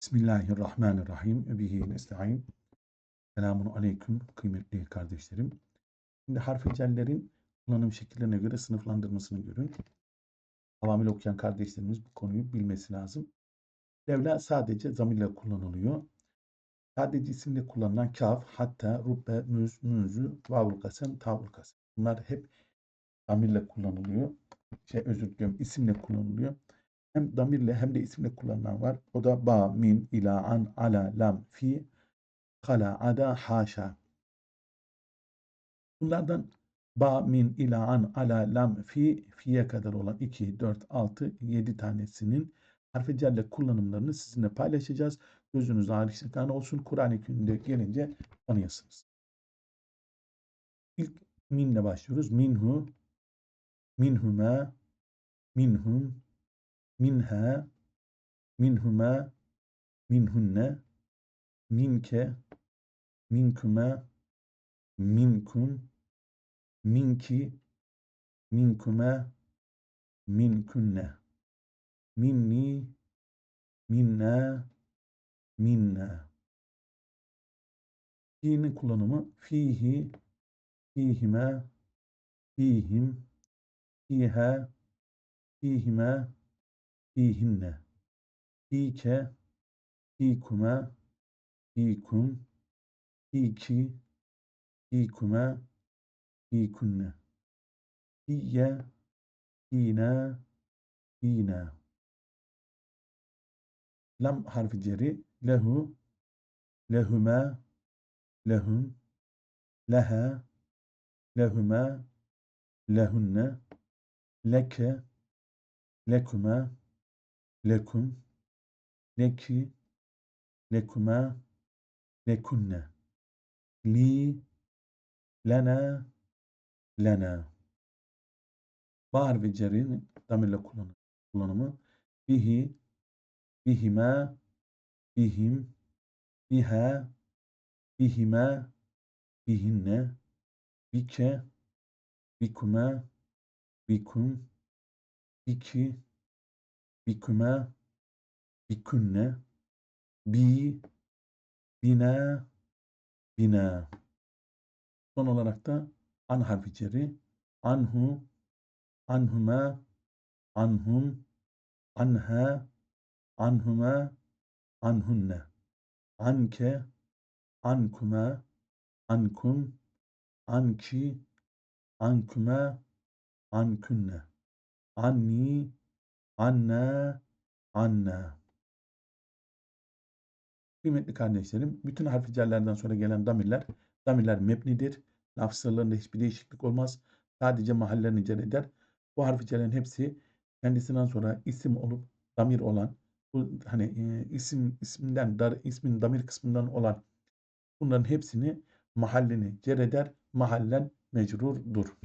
Bismillahirrahmanirrahim. Bihi nesta'in. Selamun aleyküm kıymetli kardeşlerim. Şimdi harf cellerin kullanım şekillerine göre sınıflandırmasını görün. Avamil okuyan kardeşlerimiz bu konuyu bilmesi lazım. Levla sadece zamirle kullanılıyor. Sadece isimle kullanılan kaf, hatta, rubbe, müz, münzü, vavul kasem, tavul kasem. Bunlar hep zamirle kullanılıyor. Şey özür diliyorum isimle kullanılıyor hem damirle hem de isimle kullanılan var. O da ba, min, ila, an, ala, lam, fi, kala, ada, haşa. Bunlardan ba, min, ila, an, ala, lam, fi, fiye kadar olan 2, 4, 6, 7 tanesinin harfi celle kullanımlarını sizinle paylaşacağız. Gözünüz ağrışlıklarına olsun. Kur'an-ı Kerim'de gelince tanıyasınız. İlk minle başlıyoruz. Minhu, minhuma, minhum, minha, minhuma, minhunne, minke, minkuma, minkum, minki, minkuma, minkunne, minni, minna, minna. Fi'nin kullanımı fihi, fihime, fihim, fiha, fihime, fihinne, fike, fikuma, fikum, fiki, fikuma, fikunne, fiye, fina, fina. Lam harfi ceri, lehu, lehuma, lehum, leha, lehuma, lehunne, leke, lekuma, lekum, leki, lekuma, lekunne, li, lena, lena. Bağır ve cerin damirle kullanımı. kullanımı. Bihi, bihima, bihim, biha, bihima, bihinne, bike, bikuma, bikum, biki, biküme, bikünne, bi, bina, bina. Son olarak da an harfi ceri, anhu, anhuma, anhum, anha, anhuma, anhunne, anke, ankuma, ankum, anki, ankuma, ankünne, anni, Anne, anne. Kıymetli kardeşlerim, bütün harfi cerlerden sonra gelen damirler, damirler mebnidir. Lafzlarında hiçbir değişiklik olmaz. Sadece mahallerini cer eder. Bu harfi cerlerin hepsi kendisinden sonra isim olup damir olan, bu hani e, isim isminden dar ismin damir kısmından olan bunların hepsini mahallini cer eder. Mahallen mecrurdur.